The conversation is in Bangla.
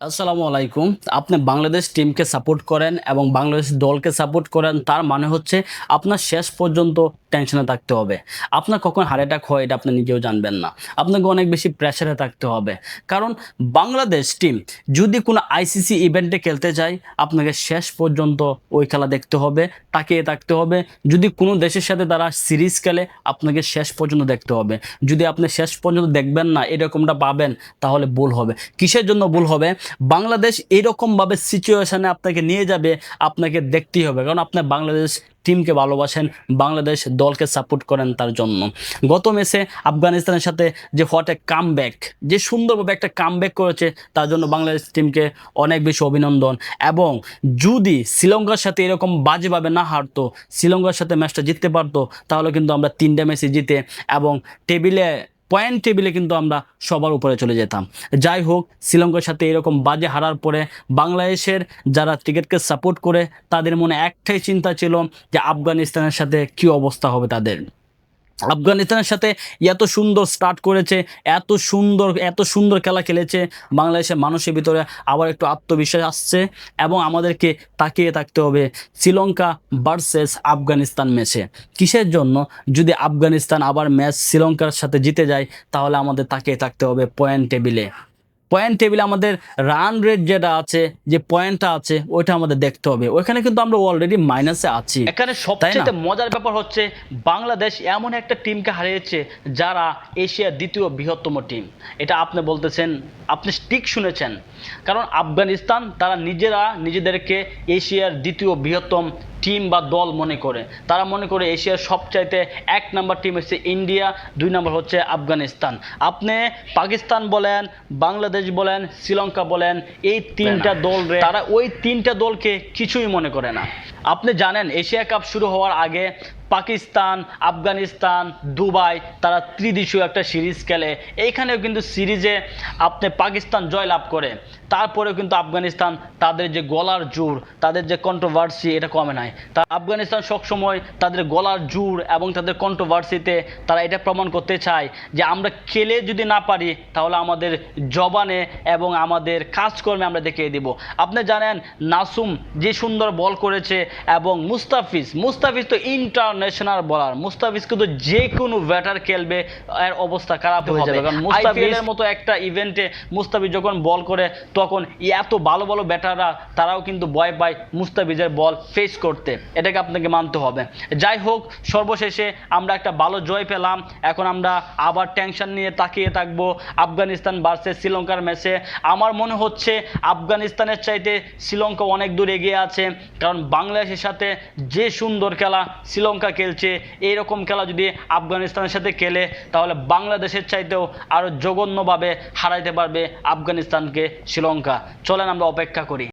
আসসালামু আলাইকুম। আপনি বাংলাদেশ টিমকে সাপোর্ট করেন এবং বাংলাদেশ দলকে সাপোর্ট করেন, তার মানে হচ্ছে আপনার শেষ পর্যন্ত টেনশনে থাকতে হবে। আপনার কখন হার্ট অ্যাটাক হয় এটা আপনি নিজেও জানবেন না। আপনাকে অনেক বেশি প্রেশারে থাকতে হবে। কারণ বাংলাদেশ টিম যদি কোনো আইসিসি ইভেন্টে খেলতে যায়, আপনাকে শেষ পর্যন্ত ওই খেলা দেখতে হবে, তাকিয়ে থাকতে হবে। যদি কোনো দেশের সাথে তারা সিরিজ খেলে, আপনাকে শেষ পর্যন্ত দেখতে হবে। যদি আপনি শেষ পর্যন্ত দেখবেন না, এরকমটা পাবেন, তাহলে ভুল হবে। কিসের জন্য ভুল হবে? বাংলাদেশ এইরকমভাবে সিচুয়েশানে আপনাকে নিয়ে যাবে, আপনাকে দেখতেই হবে। কারণ আপনার বাংলাদেশ টিমকে ভালোবাসেন, বাংলাদেশ দলকে সাপোর্ট করেন তার জন্য। গত ম্যাচে আফগানিস্তানের সাথে যে হট এ কাম ব্যাক যে সুন্দরভাবে একটা কাম ব্যাক করেছে, তার জন্য বাংলাদেশ টিমকে অনেক বেশি অভিনন্দন। এবং যদি শ্রীলঙ্কার সাথে এরকম বাজেভাবে না হারতো, শ্রীলঙ্কার সাথে ম্যাচটা জিততে পারতো, তাহলে কিন্তু আমরা তিনটে ম্যাচে জিতে এবং টেবিলে পয়েন্ট টেবিলে কিন্তু আমরা সবার উপরে চলে যেতাম। যাই হোক শ্রীলঙ্কার সাথে এরকম বাজে হারার পরে বাংলাদেশের যারা ক্রিকেটকে সাপোর্ট করে, তাদের মনে একটাই চিন্তা ছিল যে আফগানিস্তানের সাথে কি অবস্থা হবে তাদের। আফগানিস্তানের সাথে এত সুন্দর স্টার্ট করেছে, এত সুন্দর এত সুন্দর খেলা খেলেছে, বাংলাদেশের মানুষের ভিতরে আবার একটু আত্মবিশ্বাস আসছে এবং আমাদেরকে তাকিয়ে থাকতে হবে শ্রীলঙ্কা ভার্সেস আফগানিস্তান ম্যাচে কিসের জন্য? যদি আফগানিস্তান আবার ম্যাচ শ্রীলঙ্কার সাথে জিতে যায়, তাহলে আমাদের তাকিয়ে থাকতে হবে পয়েন্ট টেবিলে পয়েন্ট টেবিলে আমাদের রান রেট যেটা আছে যে পয়েন্টটা আছে ওইটা আমাদের দেখতে হবে। ওইখানে কিন্তু আমরা অলরেডি মাইনাসে আছি। এখানে সবচেয়ে মজার ব্যাপার হচ্ছে বাংলাদেশ এমন একটা টিমকে হারিয়েছে যারা এশিয়ার দ্বিতীয় বৃহত্তম টিম এটা আপনি বলতেছেন আপনি ঠিক শুনেছেন। কারণ আফগানিস্তান তারা নিজেরা নিজেদেরকে এশিয়ার দ্বিতীয় বৃহত্তম টিম বা দল মনে করে। তারা মনে করে এশিয়ার সবচাইতে এক নাম্বার টিম হচ্ছে ইন্ডিয়া দুই নম্বর হচ্ছে আফগানিস্তান। আপনি পাকিস্তান বলেন বাংলাদেশ বলেন শ্রীলঙ্কা বলেন এই তিনটা দল রে তারা ওই তিনটা দলকে কিছুই মনে করে না। আপনি জানেন এশিয়া কাপ শুরু হওয়ার আগে পাকিস্তান, আফগানিস্তান, দুবাই তারা ত্রিদেশীয় একটা সিরিজ খেলে। এইখানেও কিন্তু সিরিজে আপনি পাকিস্তান জয়লাভ করে। তারপরেও কিন্তু আফগানিস্তান তাদের যে গলার জোর, তাদের যে কন্ট্রোভার্সি এটা কমে নাই। তা আফগানিস্তান সবসময় তাদের গলার জোর এবং তাদের কন্ট্রোভার্সিতে তারা এটা প্রমাণ করতে চায় যে আমরা খেলে যদি না পারি, তাহলে আমাদের জবানে এবং আমাদের কাজকর্মে আমরা দেখিয়ে দিব। আপনি জানেন, নাসুম যে সুন্দর বল করেছে এবং মুস্তাফিজ মুস্তাফিজ তো ইন্টারন্যাশনাল বলার মুস্তাফিজ কিন্তু যে কোনো ব্যাটার খেলবে এর অবস্থা খারাপ হয়ে যাবে। কারণ মুস্তাফিজের মতো একটা ইভেন্টে মুস্তাফিজ যখন বল করে তখন এত ভালো ভালো ব্যাটাররা তারাও কিন্তু ভয় পায় মুস্তাফিজের বল ফেস করতে। এটাকে আপনাকে মানতে হবে। যাই হোক সর্বশেষে আমরা একটা ভালো জয় পেলাম। এখন আমরা আবার টেনশন নিয়ে তাকিয়ে থাকব আফগানিস্তান ভার্সেস শ্রীলঙ্কার ম্যাচে আমার মনে হচ্ছে আফগানিস্তানের চাইতে শ্রীলঙ্কা অনেক দূর এগিয়ে আছে। কারণ বাংলাদেশের সাথে যে সুন্দর খেলা শ্রীলঙ্কা খেলছে এরকম খেলা যদি আফগানিস্তানের সাথে খেলে, তাহলে বাংলাদেশের চাইতেও আরও জঘন্যভাবে হারাইতে পারবে আফগানিস্তানকে শ্রীলঙ্কা। চলেন আমরা অপেক্ষা করি।